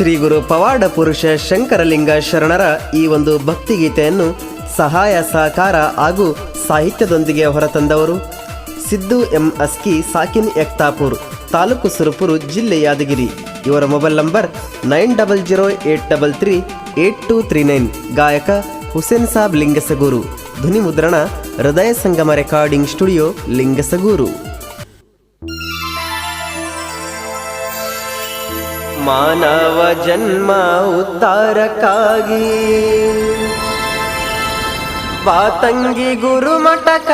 ಶ್ರೀ ಗುರು ಪವಾಡ ಪುರುಷ ಶಂಕರಲಿಂಗ ಶರಣರ ಈ ಒಂದು ಭಕ್ತಿಗೀತೆಯನ್ನು ಸಹಾಯ, ಸಹಕಾರ ಹಾಗೂ ಸಾಹಿತ್ಯದೊಂದಿಗೆ ಹೊರತಂದವರು ಸಿದ್ದು ಎಂ ಅಸ್ಕಿ, ಸಾಕಿನ್ ಎಕ್ತಾಪುರ್, ತಾಲೂಕು ಸುರಪುರು ಜಿಲ್ಲೆ ಯಾದಗಿರಿ. ಇವರ mobile number nine double zero eight double three eight two three nine. ಗಾಯಕ ಹುಸೇನ್ ಸಾಬ್ ಲಿಂಗಸಗೂರು. ಧ್ವನಿ ಮುದ್ರಣ ಹೃದಯ ಸಂಗಮ ರೆಕಾರ್ಡಿಂಗ್ ಸ್ಟುಡಿಯೋ ಲಿಂಗಸಗೂರು. ಮಾನವ ಜನ್ಮ ಉದ್ಧಾರಕ್ಕಾಗಿ. ಬಾತಂಗಿ ಗುರುಮಠಕ.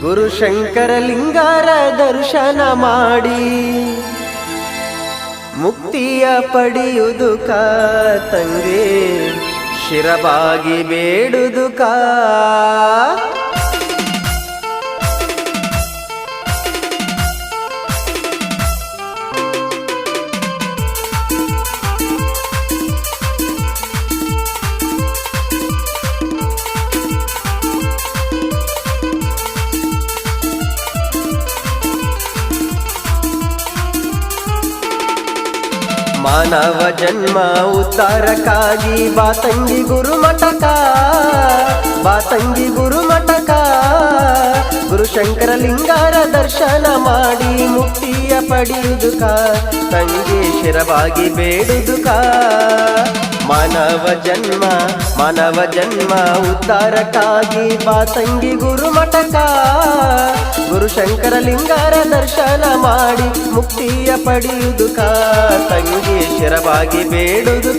ಗುರು ಶಂಕರ ಲಿಂಗಾರ ದರ್ಶನ ಮಾಡಿ. ಮುಕ್ತಿಯ ಪಡೆಯುವುದು ತಂಗಿ, ಶಿರಬಾಗಿ ಬೇಡುದು ಮಾನವ ಜನ್ಮ ಉತ್ತಾರಕ್ಕಾಗಿ ಬಾತಂಗಿ ಗುರುಮಠಕ. ಬಾತಂಗಿ ಗುರುಮಠಕ. ಗುರು ಶಂಕರ ಲಿಂಗಾರ ದರ್ಶನ ಮಾಡಿ ಮುಕ್ತಿಯ ಪಡೆಯುವುದು ಕಾ ತಂಗಿ ಶಿರವಾಗಿ ಕಾ ಮಾನವ ಜನ್ಮ ಮಾನವ ಜನ್ಮ, ಉದ್ಧಾರಕ್ಕಾಗಿ ಬಾತಂಗಿ ಗುರುಮಠಕ ಗುರು ಶಂಕರ ಲಿಂಗಾರ ದರ್ಶನ ಮಾಡಿ ಮುಕ್ತಿಯ ಪಡೆಯುವುದು ಕಾ ತಂಗಿ ಶಿರವಾಗಿ ಬೇಡುದು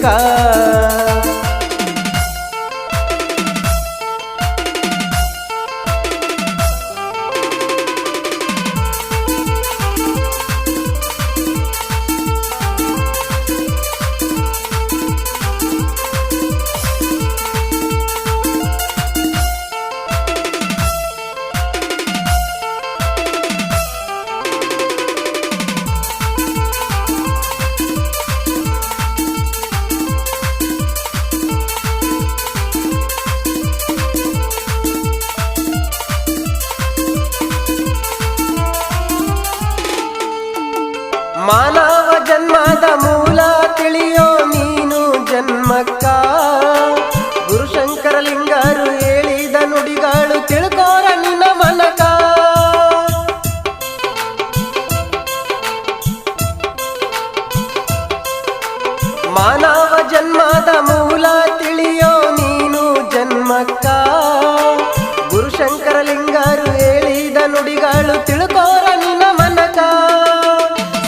ನುಡಿಗಳು ತಿಳ್ಕೋರ ನಿನ್ನ ಮನಕ.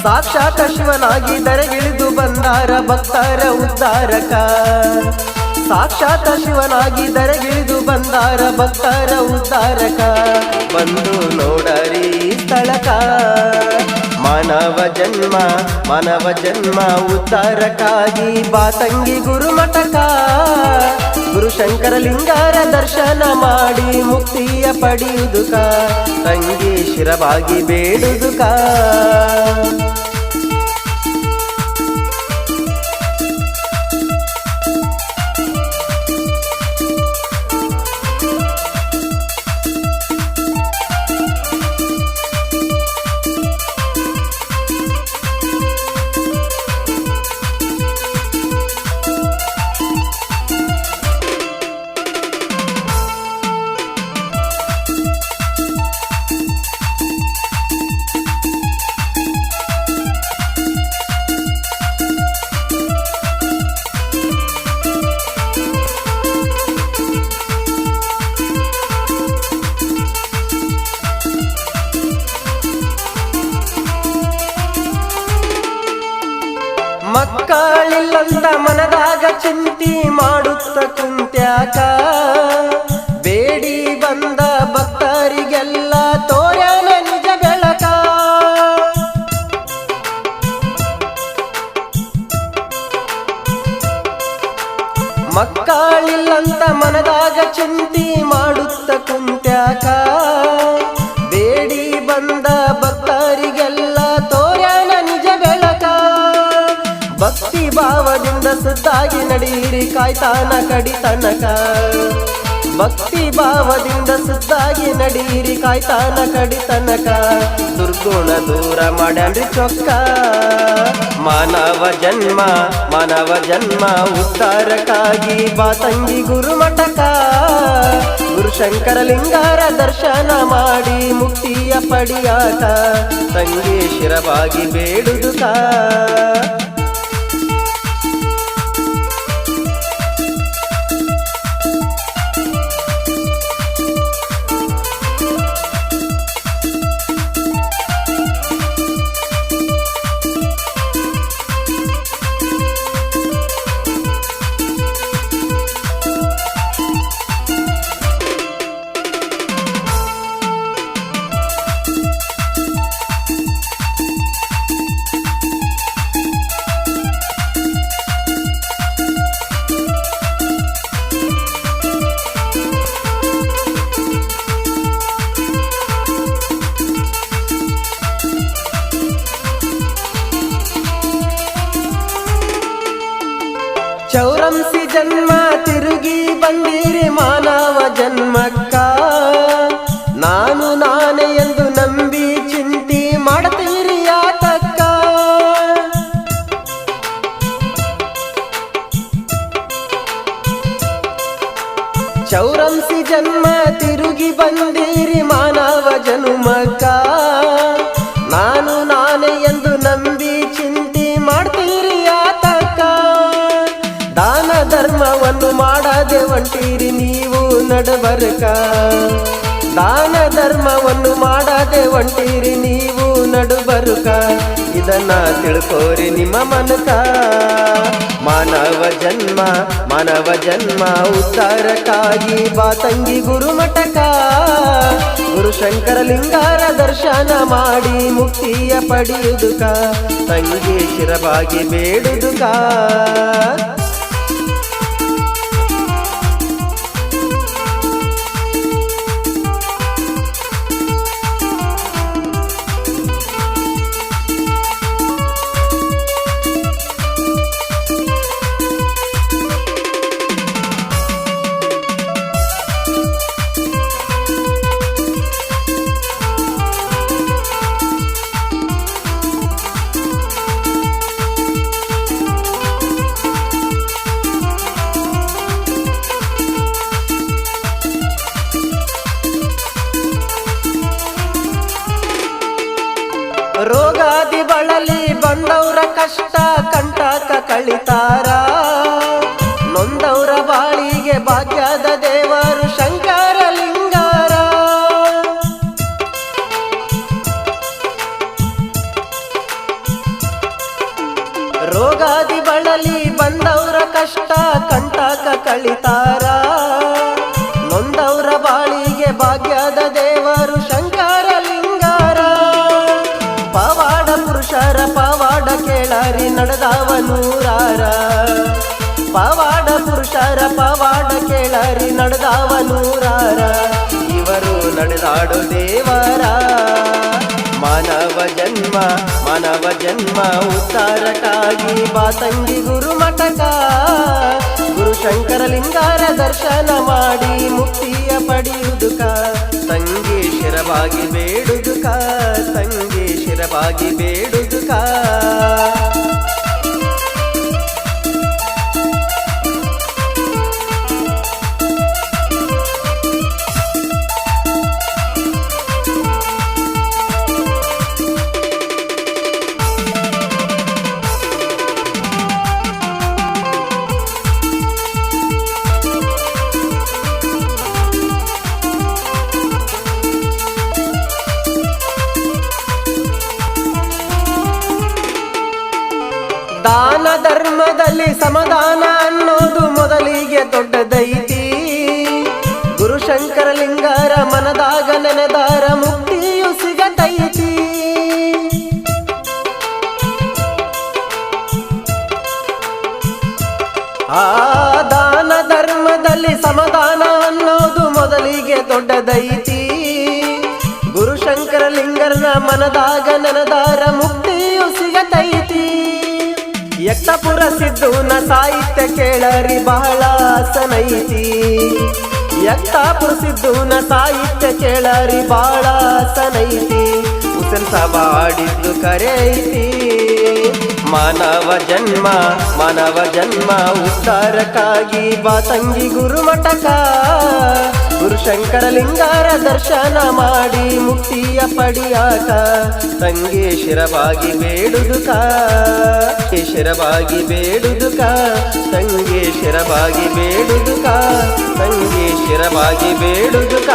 ಸಾಕ್ಷಾತ್ ಶಿವನಾಗಿ ಇಳಿದು ಬಂದಾರ ಭಕ್ತರ ಉದ್ಧಾರಕ. ಸಾಕ್ಷಾತ್ ಶಿವನಾಗಿ ದರಗಿಳಿದು ಬಂದಾರ ಭಕ್ತರ ಉದ್ಧಾರಕ. ಬಂದು ನೋಡರಿ ಸ್ಥಳಕ. ಮಾನವ ಜನ್ಮ ಮಾನವ ಜನ್ಮ ಉದ್ಧಾರಕ್ಕಾಗಿ ಬಾತಂಗಿ ಗುರುಮಠಕ ಗುರು ಶಂಕರ ಲಿಂಗಾರ ದರ್ಶನ ಮಾಡಿ ಮುಕ್ತಿಯ ಪಡೆಯುವುದು ತಂಗಿ ಶಿರವಾಗಿ ಬೇಡುದು ಮಕ್ಕಳಿಲ್ಲಂದ ಮನದಾಗ ಚಿಂತಿ ಮಾಡುತ್ತ ಕುಂತ್ಯಾಕ. ಬೇಡಿ ಬಂದ ಭಕ್ತರಿಗೆಲ್ಲ ತೋರನ ನಿಜ ಬೆಳಕ. ಮಕ್ಕಳಿಲ್ಲಂತ ಮನದಾಗ ಚಿಂತಿ ಮಾಡುತ್ತ ಕುಂತ್ಯಾಕ. ಸುದ್ದಾಗಿ ನಡೀರಿ ಕಾಯ್ತಾನ ಕಡಿತನಕ. ಭಕ್ತಿ ಭಾವದಿಂದ ಸುದ್ದಾಗಿ ನಡೀರಿ ಕಾಯ್ತಾನ ಕಡಿತನಕ. ದುರ್ಗುಣ ದೂರ ಮಾಡ್ಯಾನ್ರಿ ಚೊಕ್ಕ. ಮಾನವ ಜನ್ಮ ಮಾನವ ಜನ್ಮ ಉದ್ಧಾರಕ್ಕಾಗಿ ಬಾತಂಗಿ ಗುರುಮಠಕ. ಗುರುಶಂಕರ ಲಿಂಗಾರ ದರ್ಶನ ಮಾಡಿ ಮುಕ್ತಿಯ ತಂಗಿ ಶಿರವಾಗಿ ಬೇಡುದುಕ. ಮಾಡದೆ ಹೊಂಟೀರಿ ನೀವು ನಡಬರಕ? ದಾನ ಧರ್ಮವನ್ನು ಮಾಡದೆ ಹೊಂಟೀರಿ ನೀವು ನಡುಬರುಕ? ಇದನ್ನ ತಿಳ್ಕೋರಿ ನಿಮ್ಮ ಮನಕ ಮಾನವ ಜನ್ಮ ಮಾನವ ಜನ್ಮ, ಉದ್ಧಾರಕ್ಕಾಗಿ ಬಾತಂಗಿ ಗುರುಮಠಕ. ಗುರು ಶಂಕರ ಲಿಂಗಾರ ದರ್ಶನ ಮಾಡಿ ಮುಕ್ತಿಯ ಪಡೆಯುದುಕ. ತಂಗಿ ಶಿರವಾಗಿ ಬೇಡುದುಕ. ಕಳಿತಾರ ನೊಂದವರ ಬಾಳಿಗೆ ಭಾಗ್ಯದ ದೇವರು ಶಂಕರ ಲಿಂಗಾರ ರೋಗಾದಿ ಬಳಲಿ ಬಂದವರ ಕಷ್ಟ ಕಂಟಕ ಕಳಿತಾರ. ನಡೆದಾವ ನೂರಾರ. ಪವಾಡ ಪುರುಷರ, ಪವಾಡ ಕೇಳರಿ ನಡೆದಾವ ನೂರಾರ. ಇವರು ನಡೆದಾಡು ದೇವರ ಮಾನವ ಜನ್ಮ ಮಾನವ ಜನ್ಮ ಉತ್ತಾರಕ್ಕಾಗಿ ಬಾತಂಗಿ ಗುರು ಮಠಕ ಗುರು ಶಂಕರ ಲಿಂಗಾರ ದರ್ಶನ ಮಾಡಿ ಮುಕ್ತಿಯ ಪಡೆಯುವುದುಕ ತಂಗಿ ಶಿರವಾಗಿ ಬೇಡುದುಕ, ತಂಗಿ ಶಿರವಾಗಿ ಬೇಡುದುಕ. ಸಮಾಧಾನ ಅನ್ನೋದು ಮೊದಲಿಗೆ ದೊಡ್ಡದೈತಿ. ಗುರು ಶಂಕರ ಲಿಂಗಾರ ಮನದಾಗ ನೆನೆದಾರ ಮುಕ್ತಿಯು ಸಿಗತೈತಿ. ಆ ದಾನ ಧರ್ಮದಲ್ಲಿ ಸಮಾಧಾನ ಅನ್ನೋದು ಮೊದಲಿಗೆ ದೊಡ್ಡದೈತಿ. ಗುರು ಶಂಕರ ಲಿಂಗರನ ಮನದಾಗ ನೆನೆದಾರ ಮುಕ್ತಿಯು ಸಿಗತೈತಿ. ಎತ್ತಪುರ ಸಿದ್ದುನ ಸಾಹಿತ್ಯ ಕೇಳರಿ ಬಹಳ ಸನೈತಿ ಎಕ್ತಾಪುರ ಸಿದ್ದುನ ಸಾಹಿತ್ಯ ಕೇಳರಿ ಬಹಳ ಸನೈತಿ ಹುಸನ್ ಸಬಾಡಿದ್ದು ಕರೆಯಿತಿ ಮಾನವ ಜನ್ಮ ಮಾನವ ಜನ್ಮ ಉದ್ಧಾರಕ್ಕಾಗಿ ಬಾ ತಂಗಿ ಗುರುಮಠಕ ಗುರುಶಂಕರ ಲಿಂಗಾರ ದರ್ಶನ ಮಾಡಿ ಮುಕ್ತಿಯ ಪಡಿಯಾಕ. ತಂಗಿ ಶಿರವಾಗಿ ಬೇಡುದುಕ. ಶಿರವಾಗಿ ಬೇಡುದುಕ. ತಂಗಿ ಶಿರವಾಗಿ ಬೇಡುದುಕ. ತಂಗಿ ಶಿರವಾಗಿ ಬೇಡುದುಕ.